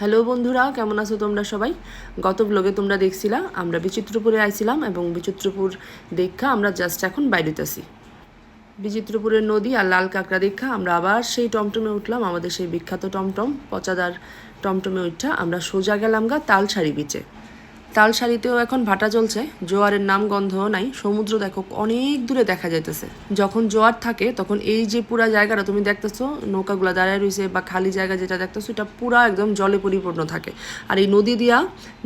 Hello বন্ধুরা, কেমন আছো তোমরা সবাই? গত ব্লগে তোমরা দেখছিলা, আমরা বিচিত্রপুরে আইছিলাম এবং বিচিত্রপুর দেখা আমরা জাস্ট এখন বাইরেতেছি বিচিত্রপুরের নদী আর লাল কাঁকড়া দেখা আমরা আবার সেই টমটমে উঠলাম, আমাদের সেই বিখ্যাত টমটম, পচাদার টমটমে উঠা আমরা সোজা গেলাম গা তালসারি বিচে তালসারিতেও এখন ভাটা চলছে জোয়ারের নাম গন্ধ নাই, সমুদ্র দেখো অনেক দূরে দেখা যাইতেছে। যখন জোয়ার থাকে, তখন এই যে পুরা জায়গাটা তুমি দেখতেছো, নৌকাগুলো দাঁড়ায় রয়েছে বা খালি জায়গা যেটা দেখতেছো, এটা পুরা একদম জলে পরিপূর্ণ থাকে। আর এই নদী দিয়া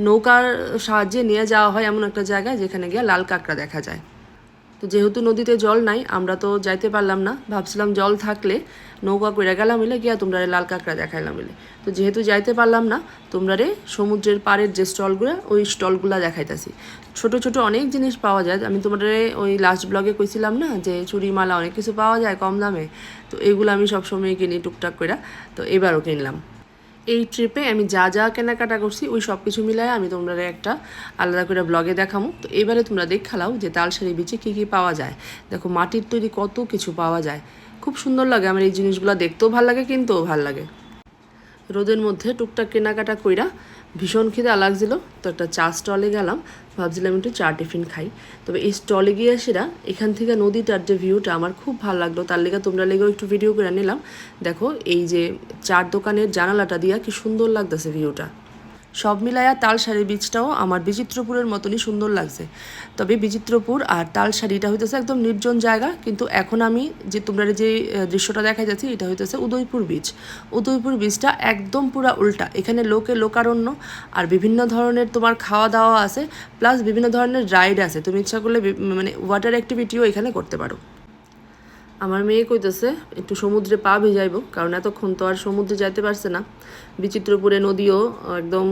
নৌকার সাহায্যে নিয়ে যাওয়া হয় এমন একটা জায়গায়, যেখানে গিয়ে লাল কাঁকড়া দেখা যায়। তো যেহেতু নদীতে জল নাই, আমরা তো যাইতে পারলাম না। ভাবছিলাম জল থাকলে নৌকা করে গেলাম মিলে গিয়া তোমরা লাল কাঁকড়া দেখাইলাম মিলে তো যেহেতু যাইতে পারলাম না তোমরা রে সমুদ্রের পাড়ের যে স্টলগুলো, ওই স্টলগুলো দেখাইতাছি। ছোট ছোট অনেক জিনিস পাওয়া যায়। আমি তোমাদের ওই লাস্ট ব্লগে কইছিলাম না যে চুড়ি মালা অনেক কিছু পাওয়া যায় কম দামে। তো এগুলো আমি সবসময় কিনি টুকটাক করে তো এবারও কিনলাম। এই ট্রিপে আমি যা যা কেনাকাটা করছি, ওই সব কিছু মিলায় আমি তোমরা একটা আলাদা করে ব্লগে দেখামো। তো এবারে তোমরা দেখালাও যে তালসারি বিচে কী কী পাওয়া যায়। দেখো মাটির তৈরি কত কিছু পাওয়া যায়। খুব সুন্দর লাগে আমার এই জিনিসগুলো, দেখতেও ভালো লাগে, কিনতেও ভালো লাগে। রোদের মধ্যে টুকটাক কেনাকাটা কইরা ভীষণ খিদা লাগছিল, তো একটা চা স্টলে গেলাম, ভাবছিলাম একটু চা টিফিন খাই। তবে এই স্টলে গিয়ে সেরা এখান থেকে নদীটার যে ভিউটা আমার খুব ভালো লাগল, তার লেগে তোমরা লেগেও একটু ভিডিও করে নিলাম। দেখো, এই যে চার দোকানের জানালাটা দিয়া কি সুন্দর লাগতেছে ভিউটা সব মিলায়া তালসারি বীজটাও আমার বিচিত্রপুরের মতনই সুন্দর লাগছে। তবে বিচিত্রপুর আর তালসারিটা হইতেছে একদম নির্জন জায়গা, কিন্তু এখন আমি যে তোমরা যে দৃশ্যটা দেখা যাচ্ছে, এটা হইতেছে উদয়পুর বীচ। উদয়পুর বীচটা একদম পুরা উল্টা, এখানে লোকে লোকারণ্য আর বিভিন্ন ধরনের তোমার খাওয়া দাওয়া আছে প্লাস বিভিন্ন ধরনের রাইড আছে। তুমি ইচ্ছা করলে মানে ওয়াটার অ্যাক্টিভিটিও এখানে করতে পারো। আমার মেয়ে কইতেছে, একটু সমুদ্রে পা ভিজাইব, কারণ এতক্ষণ তো আর সমুদ্রে যাইতে পারছে না। বিচিত্রপুরে নদীও একদম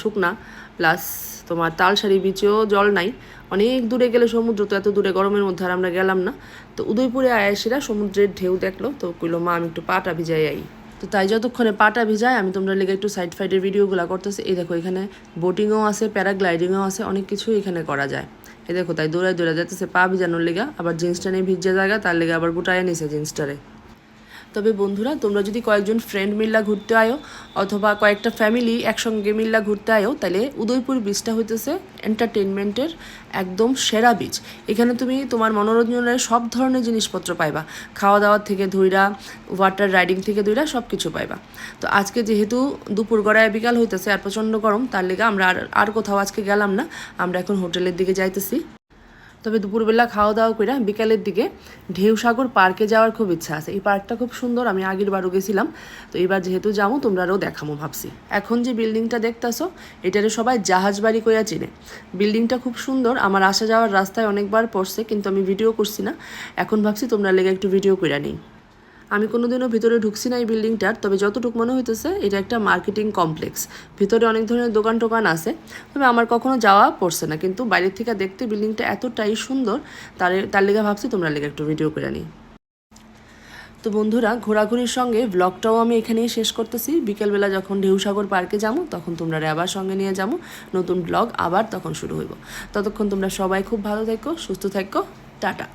শুকনা, প্লাস তোমার তালসারি বিচেও জল নাই। অনেক দূরে গেলে সমুদ্র তো এত দূরে গরমের মধ্যে আর আমরা গেলাম না। তো উদয়পুরে আয়াসিরা সমুদ্রের ঢেউ দেখল, তো কইলো, মা, আমি একটু পাটা ভিজাই আই। তো তাই যতক্ষণে পাটা ভিজায়, আমি তোমরা লেগে একটু সাইড ফাইডের ভিডিওগুলো করতেছি। এই দেখো, এখানে বোটিংও আছে, প্যারাগ্লাইডিংও আছে, অনেক কিছুই এখানে করা যায়। এই দেখো তাই দৌড়ায় দৌড়ায় যাইতেছে, পা ভিজানোর লেগা, আবার জিন্সটা নিয়ে ভিজে জায়গা, তার লেগে আবার গুটায় নিছে জিন্সটারে। তবে বন্ধুরা, তোমরা যদি কয়েকজন ফ্রেন্ড মিল্লা ঘুরতে আয়ো, অথবা কয়েকটা ফ্যামিলি একসঙ্গে মিল্লা ঘুরতে আয়ো তাহলে উদয়পুর বীচটা হইতেছে এন্টারটেনমেন্টের একদম সেরা বীচ এখানে তুমি তোমার মনোরঞ্জনের সব ধরনের জিনিসপত্র পাইবা। খাওয়া দাওয়ার থেকে ধুইরা ওয়াটার রাইডিং থেকে ধইরা সব কিছু পাইবা। তো আজকে যেহেতু দুপুর গড়ায় বিকাল হইতেছে, আর প্রচণ্ড গরম, তার লেগে আমরা আর আর কোথাও আজকে গেলাম না। আমরা এখন হোটেলের দিকে যাইতেছি। তবে দুপুরবেলা খাওয়া দাওয়া করে বিকালের দিকে ঢেউ সাগর পার্কে যাওয়ার খুব ইচ্ছা আছে। এই পার্কটা খুব সুন্দর, আমি আগের বারও গেছিলাম। তো এবার যেহেতু যাব তোমরাও দেখামো ভাবছি। এখন যে বিল্ডিংটা দেখতাছো, এটারে সবাই জাহাজ বাড়ি কইয়া চিনে। বিল্ডিংটা খুব সুন্দর, আমার আসা যাওয়ার রাস্তায় অনেকবার পড়ছে, কিন্তু আমি ভিডিও করছি না। এখন ভাবছি তোমরা লেগে একটু ভিডিও করে নিই। আমি কোনোদিনও ভিতরে ঢুকছি না এই বিল্ডিংটার, তবে যতটুকু মনে হইতেছে, এটা একটা মার্কেটিং কমপ্লেক্স। ভিতরে অনেক ধরনের দোকান টোকান আছে, তবে আমার কখনো যাওয়া পড়ছে না। কিন্তু বাইরের থেকে দেখতে বিল্ডিংটা এতটাই সুন্দর, তার তার লেগে ভাবছি তোমরা লেগে একটু ভিডিও করে নিই। তো বন্ধুরা, ঘোরাঘুরির সঙ্গে ব্লগটাও আমি এখানেই শেষ করতেছি। বিকেলবেলা যখন ঢেউসাগর পার্কে যাব, তখন তোমরা আবার সঙ্গে নিয়ে যাব। নতুন ব্লগ আবার তখন শুরু হইব। ততক্ষণ তোমরা সবাই খুব ভালো থেকো, সুস্থ থেকো। টাটা।